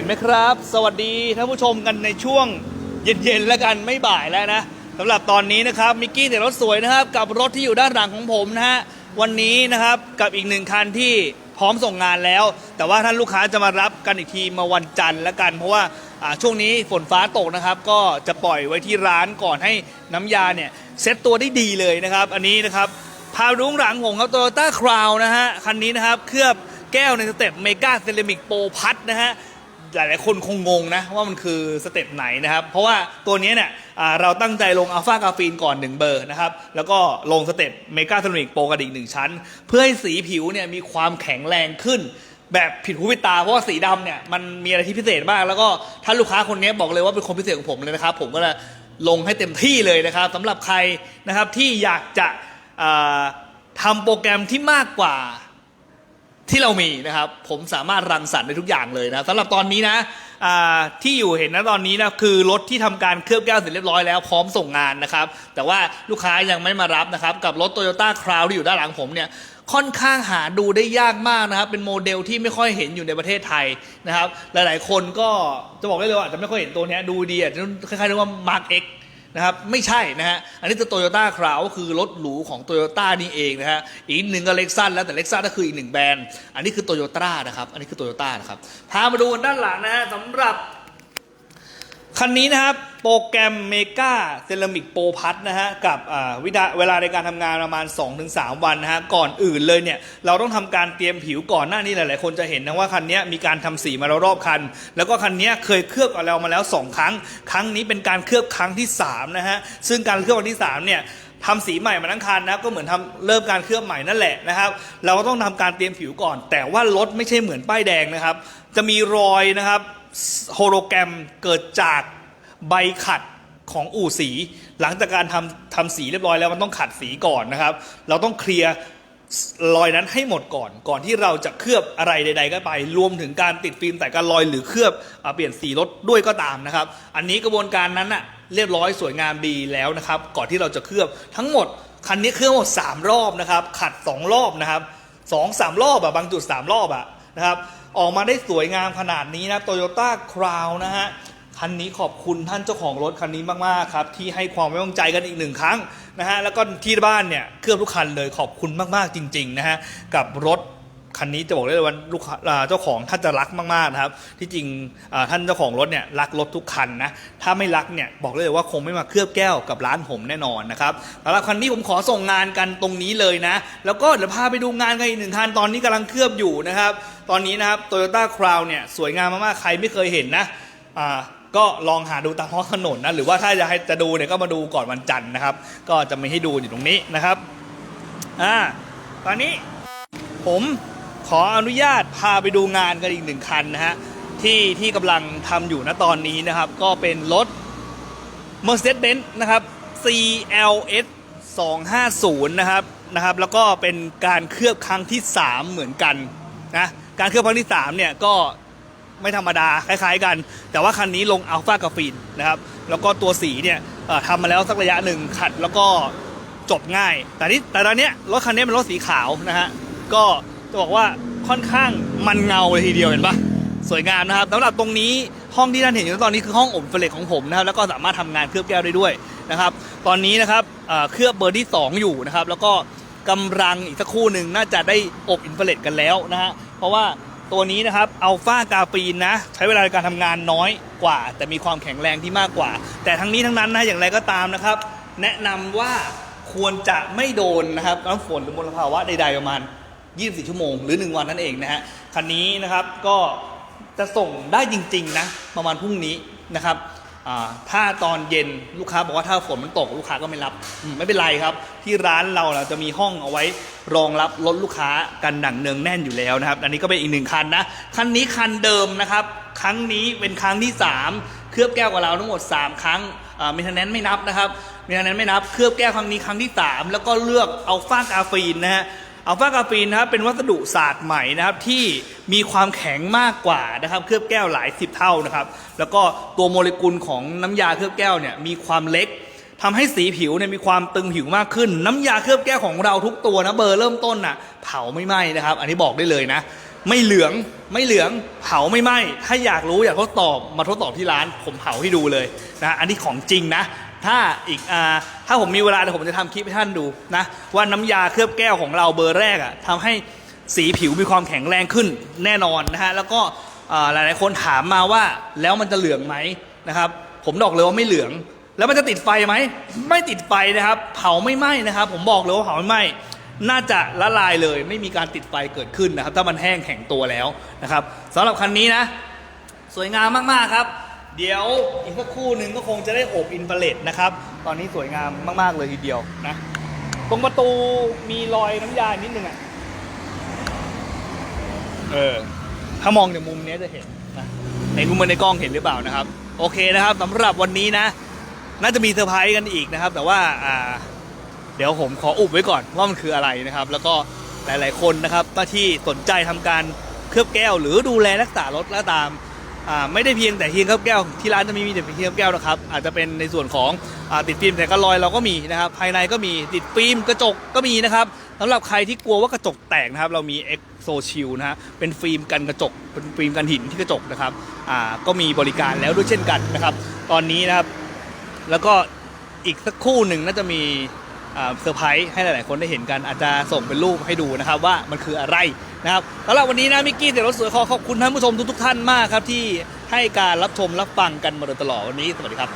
ห็นไหมครับ สวัสดีท่านผู้ชมกันในช่วงเย็นๆแล้วกันไม่บ่ายแล้วนะสำหรับตอนนี้นะครับมิกกี้แต่รถสวยนะครับ กับรถที่อยู่ด้านหลังของผมนะฮะวันนี้นะครับกับอีกหนึ่งคันที่พร้อมส่งงานแล้ว แต่ว่าท่านลูกค้าจะมารับกันอีกทีมาวันจันทร์แล้วกัน เพราะว่าอ่าช่วงนี้ฝนฟ้าตกนะครับ ก็จะปล่อยไว้ที่ร้านก่อนให้น้ำยาเนี่ยเซ็ตตัวได้ดีเลยนะครับ อันนี้นะครับพารุ้งหลังผมครับโตโยต้าคราวนะฮะคันนี้นะครับเคลือบแก้วในสเต็ปเมกาเซรามิกโปรพัดนะฮะ หลายๆคนคงงงนะว่ามันคือสเต็ปไหนนะครับ เพราะว่าตัวนี้เนี่ยเราตั้งใจลงอัลฟากาฟีนก่อน 1 เบอร์นะครับ แล้วก็ลงสเต็ปเมกาเซรามิกโปรกันอีกหนึ่งชั้น เพื่อให้สีผิวเนี่ยมีความแข็งแรงขึ้น แบบผิดหูผิดตา เพราะว่าสีดำเนี่ยมันมีอะไรที่พิเศษมาก แล้วก็ท่านลูกค้าคนนี้บอกเลยว่าเป็นคนพิเศษของผมเลยนะครับ ผมก็เลยลงให้เต็มที่เลยนะครับสำหรับใครนะครับที่อยากจะทำโปรแกรมที่มากกว่า ที่เรามีนะครับ ผมสามารถรังสรรค์ได้ทุกอย่างเลยนะสำหรับตอนนี้นะที่อยู่เห็นนะตอนนี้นะคือรถที่ทำการเคลือบแก้วเสร็จเรียบร้อยแล้วพร้อมส่งงานนะครับ แต่ว่าลูกค้ายังไม่มารับนะครับ กับรถ Toyota Crown ที่อยู่ด้านหลังผมเนี่ยค่อนข้างหาดูได้ยากมากนะครับ เป็นโมเดลที่ไม่ค่อยเห็นอยู่ในประเทศไทยนะครับ หลายๆ คนก็จะบอกได้เลยว่าจะไม่ค่อยเห็นตัวนี้ดูดีอาจจะคล้ายๆเรียกว่า Mark X นะครับไม่ใช่นะฮะอันนี้จะโตโยต้าคราวคือรถหรูของโตโยต้านี่เองนะฮะอีกหนึ่งก็เล็กซัสแล้วแต่เล็กซัสก็คืออีกหนึ่งแบรนด์อันนี้คือโตโยต้านะครับอันนี้คือโตโยต้านะครับพามาดูด้านหลังนะฮะสำหรับ คันนี้นะครับ โปรแกรมเมกาเซรามิกโปรพัทนะฮะ กับวิดาเวลาในการทำงานประมาณ 2-3 วันนะฮะ ก่อนอื่นเลยเนี่ย เราต้องทำการเตรียมผิวก่อนหน้านี้หลายๆ คนจะเห็นนะว่าคันนี้มีการทำสีมาแล้วรอบคัน แล้วก็คันนี้เคยเคลือบกับเรามาแล้ว 2 ครั้ง ครั้งนี้เป็นการเคลือบครั้งที่ 3 นะฮะ ซึ่งการเคลือบครั้งที่3เนี่ยทำสีใหม่มาทั้งคันนะก็เหมือนทำเริ่มการเคลือบใหม่นั่นแหละนะครับเราก็ต้องทำการเตรียมผิวก่อน แต่ว่ารถไม่ใช่เหมือนป้ายแดงนะครับ จะมีรอยนะครับ โฮโลแกรมเกิดจากใบขัดของอู่สี หลังจากการทำทำสีเรียบร้อยแล้วมันต้องขัดสีก่อนนะครับ เราต้องเคลียร์รอยนั้นให้หมดก่อนก่อนที่เราจะเคลือบอะไรใด ๆ ก็ไป รวมถึงการติดฟิล์มแต่การรอยหรือเคลือบอเปลี่ยนสีรถด้วยก็ตามนะครับ อันนี้กระบวนการนั้นน่ะเรียบร้อยสวยงามดีแล้วนะครับ ก่อนที่เราจะเคลือบทั้งหมดคันนี้เคลือบหมด 3 รอบนะครับ ขัด 2 รอบนะครับสองสามรอบอะบางจุด 3 รอบอะ นะครับ ออกมาได้สวยงามขนาดนี้นะโตโยต้าคราวนะฮะคันนี้ขอบคุณท่านเจ้าของรถคันนี้มากๆครับที่ให้ความไว้วางใจกันอีกหนึ่งครั้งนะฮะแล้วก็ที่บ้านเนี่ยเคลือบทุกคันเลยขอบคุณมากๆจริงๆนะฮะกับรถ คันนี้จะบอกได้เลยว่าลูกค้าอ่าเจ้าของท่านจะรักมากๆนะครับ ที่จริงอ่าท่านเจ้าของรถเนี่ยรักรถทุกคันนะถ้าไม่รักเนี่ยบอกได้เลยว่าคงไม่มาเคลือบแก้วกับร้านผมแน่นอนนะครับสำหรับคันนี้ผมขอส่งงานกันตรงนี้เลยนะ แล้วก็เดี๋ยวพาไปดูงานกันอีกหนึ่งคันตอนนี้กำลังเคลือบอยู่นะครับ ตอนนี้นะครับโตโยต้าคราวเนี่ยสวยงามมากๆใครไม่เคยเห็นนะอ่าก็ลองหาดูตามท้องถนนนะหรือว่าถ้าจะให้จะดูเนี่ยก็มาดูก่อนวันจันทร์นะครับ ก็จะไม่ให้ดูอยู่ตรงนี้นะครับ อ่า ตอนนี้ผม ขออนุญาตพาไปดูงานกันอีกหนึ่งคันนะฮะที่ที่กำลังทำอยู่ณตอนนี้นะครับ ก็เป็นรถ Mercedes-Benz นะครับ CLS 250 นะครับนะครับ แล้วก็เป็นการเคลือบครั้งที่ 3 เหมือนกันนะการเคลือบครั้งที่ 3 เนี่ยก็ไม่ธรรมดาคล้ายๆกัน แต่ว่าคันนี้ลงอัลฟากาฟีนนะครับแล้วก็ตัวสีเนี่ยทำมาแล้วสักระยะหนึ่งขัดแล้วก็จบง่าย แต่นี่แต่ตอนนี้รถคันนี้เป็นรถสีขาวนะฮะก็ จะบอกว่าค่อนข้างมันเงาเลยทีเดียวเห็นปะสวยงามนะครับสำหรับตรงนี้ห้องที่ท่านเห็นอยู่ตอนนี้คือห้องอบอินฟราเรดของผมนะครับแล้วก็สามารถทำงานเคลือบแก้วได้ด้วยนะครับ ตอนนี้นะครับเคลือบเบอร์ที่ 2 อยู่นะครับ แล้วก็กำลังอีกสักคู่หนึ่งน่าจะได้อบอินฟเรดกันแล้วนะฮะเพราะว่าตัวนี้นะครับอัลฟากาฟีนนะใช้เวลาในการทำงานน้อยกว่า แต่มีความแข็งแรงที่มากกว่า แต่ทั้งนี้ทั้งนั้นนะอย่างไรก็ตามนะครับ แนะนำว่าควรจะไม่โดนนะครับน้ำฝนหรือมลภาวะใดๆประมาณ 24 ชั่วโมง หรือ 1 วันนั่นเองนะฮะคันนี้นะครับก็จะส่งได้จริงๆนะประมาณพรุ่งนี้นะครับถ้าตอนเย็นลูกค้าบอกว่าถ้าฝนมันตกลูกค้าก็ไม่รับ ไม่เป็นไรครับ ที่ร้านเราเราจะมีห้องเอาไว้รองรับรถลูกค้ากันดั่งเนืองแน่นอยู่แล้วนะครับ อันนี้ก็เป็นอีกหนึ่งคันนะ คันนี้คันเดิมนะครับ ครั้งนี้เป็นครั้งที่ 3 เคลือบแก้วกับเราทั้งหมด 3 ครั้งมิทนแนนไม่นับนะครับมิทนแนนไม่นับ เคลือบแก้วครั้งนี้ครั้งที่ 3 แล้วก็เลือกเอาฟ้ากาฟีนนะฮะ อัลฟากาฟีนนะครับเป็นวัสดุศาสตร์ใหม่นะครับที่มีความแข็งมากกว่านะครับเคลือบแก้วหลายสิบเท่านะครับแล้วก็ตัวโมเลกุลของน้ำยาเคลือบแก้วเนี่ยมีความเล็กทำให้สีผิวเนี่ยมีความตึงผิวมากขึ้น น้ำยาเคลือบแก้วของเราทุกตัวนะเบอร์เริ่มต้นน่ะเผาไม่ไหม้นะครับ อันนี้บอกได้เลยนะไม่เหลืองไม่เหลืองเผาไม่ไหม้ถ้าอยากรู้อยากทดสอบมาทดสอบที่ร้านผมเผาให้ดูเลยนะอันนี้ของจริงนะ ถ้าอีกอ่าถ้าผมมีเวลาเดี๋ยวผมจะทำคลิปให้ท่านดูนะว่าน้ำยาเคลือบแก้วของเราเบอร์แรกอะทำให้สีผิวมีความแข็งแรงขึ้นแน่นอนนะฮะแล้วก็อ่าหลายๆคนถามมาว่าแล้วมันจะเหลืองไหมนะครับผมบอกเลยว่าไม่เหลือง แล้วมันจะติดไฟไหมไม่ติดไฟนะครับ เผาไม่ไหม้นะครับ ผมบอกเลยว่าเผาไม่ไหม้น่าจะละลายเลย ไม่มีการติดไฟเกิดขึ้นนะครับ ถ้ามันแห้งแข็งตัวแล้วนะครับสำหรับคันนี้นะ สวยงามมาก ๆ ครับ เดี๋ยวอีกสักครู่หนึ่งก็คงจะได้โอบอินฟราเรดนะครับ ตอนนี้สวยงามมาก ๆ เลยทีเดียวนะ ตรงประตูมีรอยน้ำยานิดนึงอะ เออ ถ้ามองจากมุมนี้จะเห็นนะในมุมในกล้องเห็นหรือเปล่านะครับ โอเคนะครับสำหรับวันนี้นะ น่าจะมีเซอร์ไพรส์กันอีกนะครับ แต่ว่าอ่า เดี๋ยวผมขออุบไว้ก่อนว่ามันคืออะไรนะครับ แล้วก็หลาย ๆ คนนะครับที่สนใจทำการเคลือบแก้ว หรือดูแลรักษารถแล้วตาม ไม่ได้เพียงแต่เพียงเคลือบแก้วที่ร้านจะไมีมีแต่เพียงเคลือบแก้วนะครับอาจจะเป็นในส่วนของอติดฟิล์มแต่กระลอยเราก็มีนะครับภายในก็มีติดฟิล์มกระจกก็มีนะครับสำหรับใครที่กลัวว่ากระจกแตกนะครับเรามี e x o Shield นะฮะเป็นฟิล์มกันกระจกเป็นฟิล์มกันหินที่กระจกนะครับอ่าก็มีบริการแล้วด้วยเช่นกันนะครับ ตอนนี้นะครับแล้วก็อีกสักคู่หนึ่งน่าจะมีเซอร์ไพรส์ให้หลาย ๆ คนได้เห็นกันอาจจะส่งเป็นรูปให้ดูนะครับว่ามันคืออะไร นะครับสำหรับวันนี้นะมิกกี้เสียรถสวยขอขอบคุณท่านผู้ชมทุกๆท่านมากครับที่ให้การรับชมรับฟังกันมาโดยตลอดวันนี้สวัสดีครับ